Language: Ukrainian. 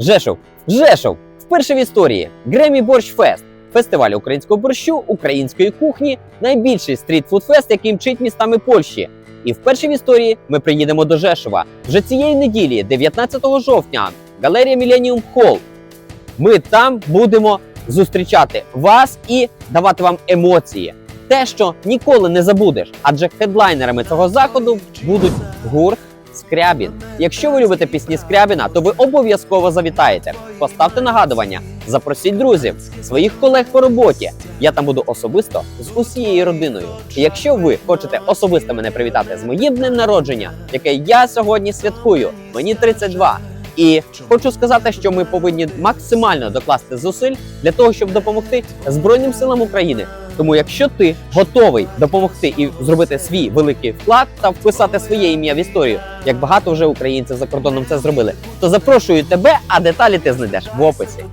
Жешов, Жешов, вперше в історії Гремі Борщ Фест, фестиваль українського борщу, української кухні, найбільший стрітфуд-фест, який мчить містами Польщі. І вперше в історії ми приїдемо до Жешова вже цієї неділі, 19 жовтня, галерія Millennium Hall. Ми там будемо зустрічати вас і давати вам емоції. Те, що ніколи не забудеш, адже хедлайнерами цього заходу будуть гурт Скрябін. Якщо ви любите пісні Скрябіна, то ви обов'язково завітаєте. Поставте нагадування, запросіть друзів, своїх колег по роботі. Я там буду особисто з усією родиною. І якщо ви хочете особисто мене привітати з моїм днем народження, яке я сьогодні святкую, мені 32. І хочу сказати, що ми повинні максимально докласти зусиль для того, щоб допомогти Збройним силам України. Тому, якщо ти готовий допомогти і зробити свій великий вклад та вписати своє ім'я в історію, як багато вже українців за кордоном це зробили, то запрошую тебе, а деталі ти знайдеш в описі.